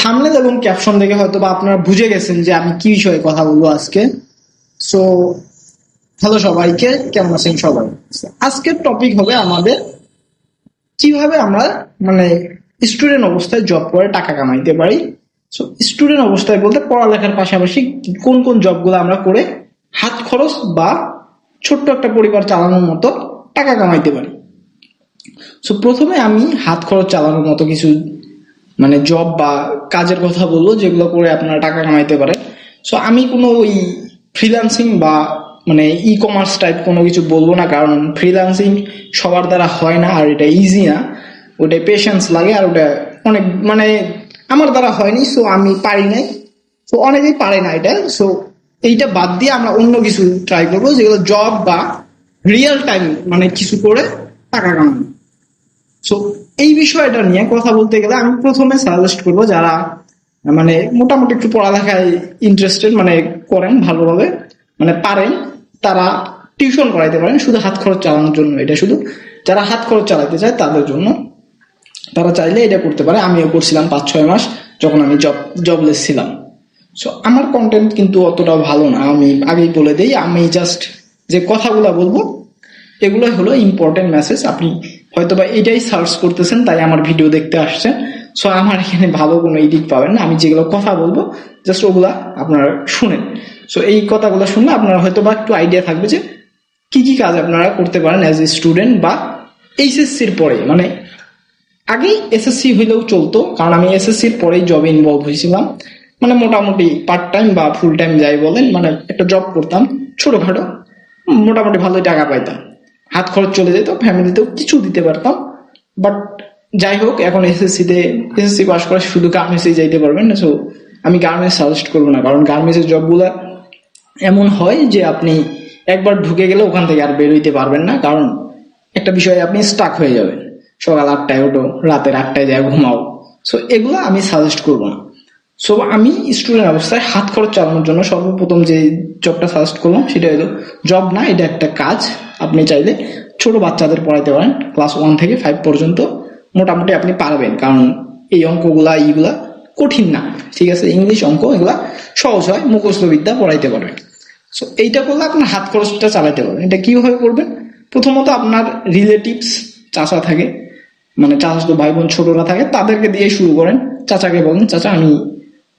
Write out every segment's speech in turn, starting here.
Thumbnail এবং caption দেখে হয়তো বা আপনারা বুঝে গেছেন যে আমি কি বিষয়ে কথা বলব আজকে। সো হ্যালো সবাইকে, কেমন আছেন সবাই? আজকের টপিক হবে আমাদের কীভাবে আমরা মানে স্টুডেন্ট অবস্থায় জব করে টাকা কামাইতে পারি। সো স্টুডেন্ট অবস্থায় বলতে পড়ালেখার পাশাপাশি কোন কোন জবগুলো আমরা করে হাত খরচ বা ছোট্ট একটা পরিবার চালানোর মতো টাকা কামাইতে পারি। সো প্রথমে আমি হাত খরচ চালানোর মতো কিছু মানে জব বা কাজের কথা বলব যেগুলো করে আপনারা টাকা কামাইতে পারে। সো আমি কোনো ওই ফ্রিল্যান্সিং বা মানে ই কমার্স টাইপ কোনো কিছু বলব না, কারণ ফ্রিল্যান্সিং সবার দ্বারা হয় না আর এটা ইজি না। ওটাই পেশেন্স লাগে আর ওটা অনেক মানে আমার দ্বারা হয়নি সো আমি পারি নাই। তো অনেকেই পারে না এটা। সো এইটা বাদ দিয়ে আমরা অন্য কিছু ট্রাই করব, যেগুলো জব বা রিয়েল টাইম মানে কিছু করে টাকা কামানো। সো এই বিষয়টা নিয়ে কথা বলতে গেলে আমি প্রথমে সাজেস্ট করব যারা মানে মোটামুটি একটু পড়ালেখায় ইন্টারেস্টেড মানে করেন ভালোভাবে মানে পারেন, তারা টিউশন করাইতে পারেন, শুধু হাত খরচ চালানোর জন্য, এটা শুধু। যারা হাত খরচ চালাতে চায়, তাদের জন্য। তারা চাইলে এটা করতে পারে। আমিও করছিলাম পাঁচ, ছয় মাস, যখন আমি জব জবলেস ছিলাম। সো আমার কন্টেন্ট কিন্তু অতটা ভালো না। আমি আগেই বলে দিই, আমি জাস্ট যে কথাগুলো বলব, এগুলোই হলো ইম্পর্টেন্ট মেসেজ আপনি হয়তো বা এটাই সার্চ করতেছেন, তাই আমার ভিডিও দেখতে আসছেন সো আমার এখানে ভালো কোনো এডিট পাবেন না। আমি যেগুলো কথা বলব জাস্ট ওগুলা আপনারা শুনেন। সো এই কথাগুলো শুনলে আপনারা হয়তো বা একটু আইডিয়া থাকবে যে কি কি কাজ আপনারা করতে পারেন অ্যাজ এ স্টুডেন্ট বা এইচএসসির পরে। মানে আগেই এসএসসি হইলেও চলতো, কারণ আমি এসএসসির পরেই জবে ইনভলভ হয়েছিলাম। মানে মোটামুটি পার্ট টাইম বা ফুল টাইম যাই বলেন মানে একটা জব করতাম, ছোটখাটো, মোটামুটি ভালোই টাকা পাইতাম। হাত খরচ চলে যেত, ফ্যামিলিতেও কিছু দিতে পারতাম। বাট যাই হোক, এখন এসএসসিতে এসএসসি পাস করে শুধু গার্মেন্টসে যাইতে পারবেন না সো আমি গার্মেন্টস সাজেস্ট করব না, কারণ গার্মেন্টসের জবগুলো এমন হয় যে আপনি একবার ঢুকে গেলে ওখান থেকে আর বেরোইতে পারবেন না, কারণ একটা বিষয়ে আপনি স্টাক হয়ে যাবেন। সকাল আটটায় ওঠো, রাতের আটটায় যায় ঘুমাও। সো এগুলো আমি সাজেস্ট করব না। সো আমি স্টুডেন্ট অবস্থায় হাত খরচ চালানোর জন্য সর্বপ্রথম যে জবটা সাজেস্ট করলাম, সেটা হলো জব না, এটা একটা কাজ। আপনি চাইলে ছোট বাচ্চাদের পড়াইতে পারেন ক্লাস ওয়ান থেকে ফাইভ পর্যন্ত। মোটামুটি আপনি পারবেন, কারণ এই অঙ্কগুলা, এইগুলা কঠিন না। ঠিক আছে ইংলিশ অঙ্ক, এগুলা সহজ হয়, মুখস্থ বিদ্যা পড়াইতে পারবেন। সো এইটা করলে আপনার হাত খরচটা চালাতে পারবেন। এটা কীভাবে করবেন? প্রথমত আপনার রিলেটিভস চাচা থাকে মানে চাচা তো ভাই বোন ছোটরা থাকে, তাদেরকে দিয়ে শুরু করেন। চাচাকে বলেন, চাচা, আমি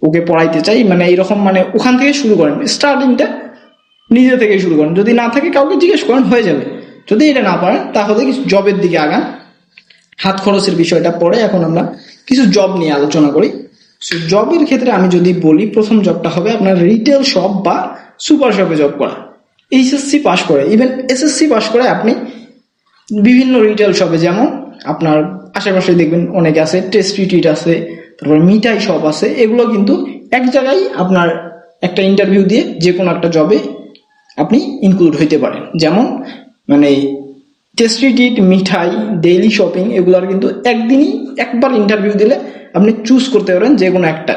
ওকে পড়াইতে চাই মানে এইরকম মানে ওখান থেকে শুরু করেন স্টার্টিংটা নিজে থেকে শুরু করেন। যদি না থাকে কাউকে জিজ্ঞেস করেন, হয়ে যাবে। যদি এটা না পারেন, তাহলে কিছু জবের দিকে আগান। হাত খরচের বিষয়টা পরে এখন আমরা কিছু জব নিয়ে আলোচনা করি। জবের ক্ষেত্রে আমি যদি বলি, প্রথম জবটা হবে আপনার রিটেল শপ বা সুপার শপে জব করা। এইচএসসি পাশ করে। ইভেন এসএসসি পাশ করে আপনি বিভিন্ন রিটেল শপে যেমন আপনার আশেপাশে দেখবেন অনেকে আছে টেস্টি আছে তারপর মিঠাই শপ আছে, এগুলো কিন্তু এক জায়গায় আপনার একটা ইন্টারভিউ দিয়ে যে কোনো একটা জবে আপনি ইনক্লুড হইতে পারেন। যেমন মানে টেস্টি টিট, মিঠাই ডেইলি শপিং এগুলোর কিন্তু একদিনই একবার ইন্টারভিউ দিলে আপনি চুজ করতে পারেন যে কোনো একটা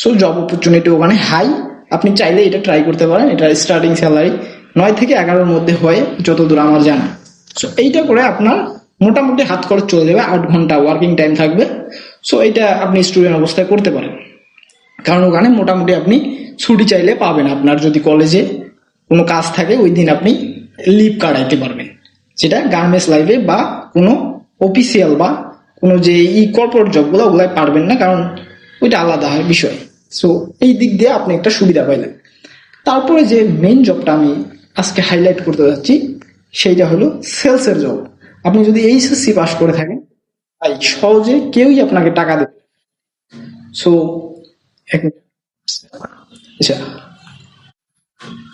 সো জব অপরচুনিটি ওখানে হাই আপনি চাইলে এটা ট্রাই করতে পারেন, এটা স্টার্টিং স্যালারি নয় থেকে এগারোর মধ্যে হয়, যতদূর আমার জানা। সো এইটা করে আপনার মোটামুটি হাত খরচ চলে যাবে, আট ঘণ্টা ওয়ার্কিং টাইম থাকবে। সো এটা আপনি স্টুডেন্ট অবস্থায় করতে পারেন। কারণ ওখানে মোটামুটি আপনি ছুটি চাইলে পাবেন। আপনার যদি কলেজে কোনো কাজ থাকে, ওই দিন আপনি লিভ কাটাইতে পারবেন। যেটা গার্মেন্টস লাইফে বা কোনো অফিসিয়াল বা কোনো যে ই কর্পোরেট জবগুলো ওগুলাই পারবেন না। কারণ ওইটা আলাদা হয় বিষয়। সো এই দিক দিয়ে আপনি একটা সুবিধা পাইলেন। তারপরে যে মেইন জবটা আমি আজকে হাইলাইট করতে যাচ্ছি, সেইটা হলো সেলসের জব আপনি যদি এইচএসসি পাস করে থাকেন তাই সহজে কেউই আপনাকে টাকা দেবে সো আচ্ছা।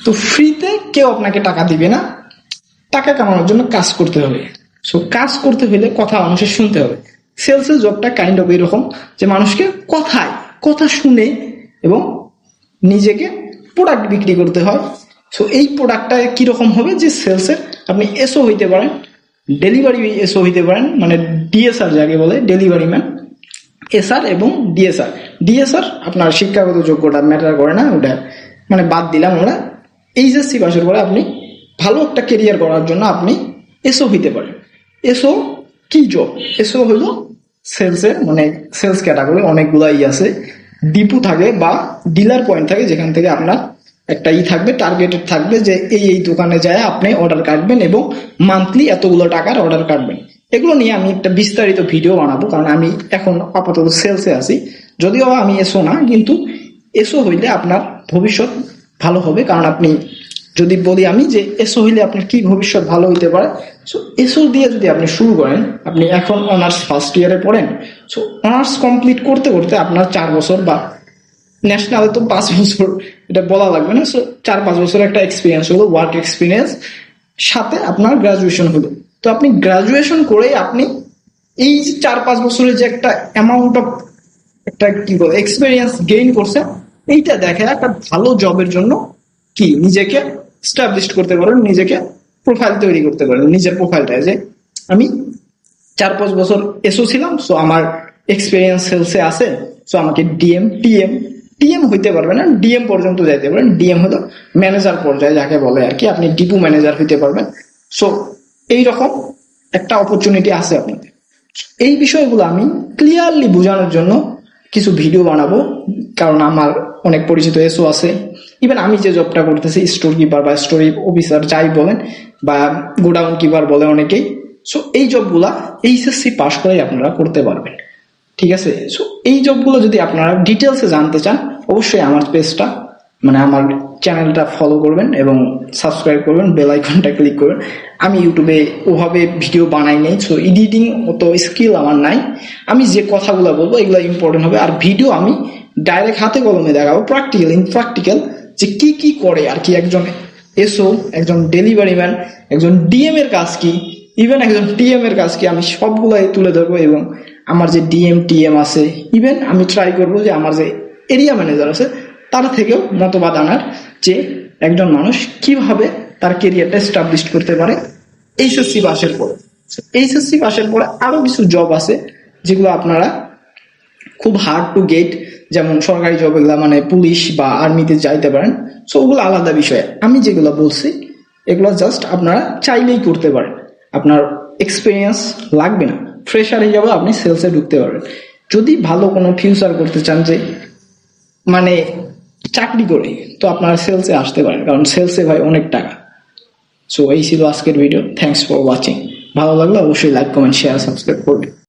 তো ফ্রিতে কেউ আপনাকে টাকা দিবে না। টাকা কামানোর জন্য কাজ করতে হবে। সো কাজ করতে হলে কথা মানুষের শুনতে হবে। সেলসের জবটা কাইন্ড অফ এরকম যে মানুষকে কথায়, কথা শুনে এবং নিজেকে প্রোডাক্ট বিক্রি করতে হয়। সো এই প্রোডাক্টটা কীরকম হবে যে সেলসের আপনি এসও হইতে পারেন। ডেলিভারি এসও হইতে পারেন মানে ডিএসআর যাকে বলে, ডেলিভারি ম্যান, এসআর এবং ডিএসআর। ডিএসআর আপনার শিক্ষাগত যোগ্যতা ম্যাটার করে না, ওটা মানে বাদ দিলাম আমরা। এইচএসসি পাশের পরে আপনি ভালো একটা কেরিয়ার করার জন্য আপনি এসও হইতে পারেন। এসও কি জব এসও হলো সেলসের মানে সেলস ক্যাটাগরি অনেকগুলাই আছে। ডিপু থাকে বা ডিলার পয়েন্ট থাকে, যেখান থেকে আপনার একটা ই থাকবে টার্গেটেড থাকবে যে এই এই দোকানে যায়, আপনি অর্ডার কাটবেন এবং মান্থলি এতগুলো টাকার অর্ডার কাটবেন। এগুলো নিয়ে আমি একটা বিস্তারিত ভিডিও বানাবো, কারণ আমি এখন আপাতত সেলসে আছি। যদিও আমি এসো না, কিন্তু এসো হইলে আপনার ভবিষ্যৎ ভালো হবে, কারণ আপনি যদি বলি আমি যে এসো হইলে আপনার কি ভবিষ্যৎ ভালো হইতে পারে সো এসো দিয়ে যদি আপনি শুরু করেন, আপনি এখন অনার্স ফার্স্ট ইয়ারে পড়েন সো অনার্স কমপ্লিট করতে করতে আপনার চার বছর বা ন্যাশনালে তো পাঁচ বছর, এটা বলা লাগবে না। সো চার, পাঁচ বছর একটা এক্সপিরিয়েন্স হলো ওয়ার্ক এক্সপিরিয়েন্স সাথে আপনার গ্রাজুয়েশন হলো। তো আপনি গ্রাজুয়েশন করে আপনি এই যে চার, পাঁচ বছরের যে একটা অ্যামাউন্ট অফ একটা কি বলে এক্সপিরিয়েন্স গেইন করছে এইটা দেখে একটা ভালো জবের জন্য কি? নিজেকে স্টাবলিশ করতে পারেন, নিজেকে প্রোফাইল তৈরি করতে পারেন, নিজের প্রোফাইলটা যে আমি চার, পাঁচ বছর এসও ছিলাম সো আমার এক্সপিরিয়েন্স সেলসে আছে সো আমাকে ডিএম টিএম টিএম হইতে পারবে না ডিএম পর্যন্ত যাইতে পারেন ডিএম হলো ম্যানেজার পর্যায়ে যাকে বলে আর কি, আপনি ডিপু ম্যানেজার হইতে পারবেন। সো এইরকম একটা অপরচুনিটি আছে আপনাদের। এই বিষয়গুলো আমি ক্লিয়ারলি বোঝানোর জন্য কিছু ভিডিও বানাবো, কারণ আমার অনেক পরিচিত এসও আছে। ইভেন আমি যে জবটা করতেছি স্টোর কিপার বা স্টোরি অফিসার যাই বলেন, বা গোডাউন কিপার বলে অনেকেই। সো এই জবগুলা এইচএসসি পাস করেই আপনারা করতে পারবেন। ঠিক আছে? সো এই জবগুলো যদি আপনারা ডিটেলসে জানতে চান, অবশ্যই আমার পেজটা মানে আমার চ্যানেলটা ফলো করবেন এবং সাবস্ক্রাইব করবেন বেল আইকনটা ক্লিক করবেন। আমি ইউটিউবে ওভাবে ভিডিও বানাই নাই সো এডিটিং অত স্কিল আমার নাই। আমি যে কথাগুলো বলব, এগুলো ইম্পর্টেন্ট হবে। আর ভিডিও আমি ডাইরেক্ট হাতে কলমে দেখাবো প্র্যাকটিক্যাল ইন প্র্যাকটিক্যাল যে কি কি করে, আর কি একজন এসও একজন ডেলিভারি ম্যান একজন ডিএম এর কাজ কি ইভেন একজন টিএম এর কাজ কি, আমি সবগুলাই তুলে ধরবো এবং আমার যে ডিএম টিএম আছে ইভেন আমি ট্রাই করব যে আমার যে এরিয়া ম্যানেজার আছে, তার থেকেও মতবাদ আনার যে একজন মানুষ কীভাবে তার কেরিয়ারটা এস্টাবলিশ করতে পারে এইচএসসি পাসের পরে এইচএসসি পাসের পরে আরও কিছু জব আছে যেগুলো আপনারা খুব হার্ড টু গেট যেমন সরকারি জব এগুলো মানে পুলিশ বা আর্মিতে যাইতে পারেন। সো ওগুলো আলাদা বিষয়। আমি যেগুলো বলছি, এগুলো জাস্ট আপনারা চাইলেই করতে পারেন। আপনার এক্সপিরিয়েন্স লাগবে না। ফ্রেশার যাবে, আপনি সেলসে ঢুকতে পারবেন। যদি ভালো কোনো ফিউচার করতে চান যে মানে চাকরি করে, তো আপনারা সেলসে আসতে পারেন, কারণ সেলসে ভাই অনেক টাকা। সো এই ছিল আজকের ভিডিও থ্যাংকস ফর ওয়াচিং ভালো লাগলে অবশ্যই লাইক কমেন্ট শেয়ার সাবস্ক্রাইব করবেন।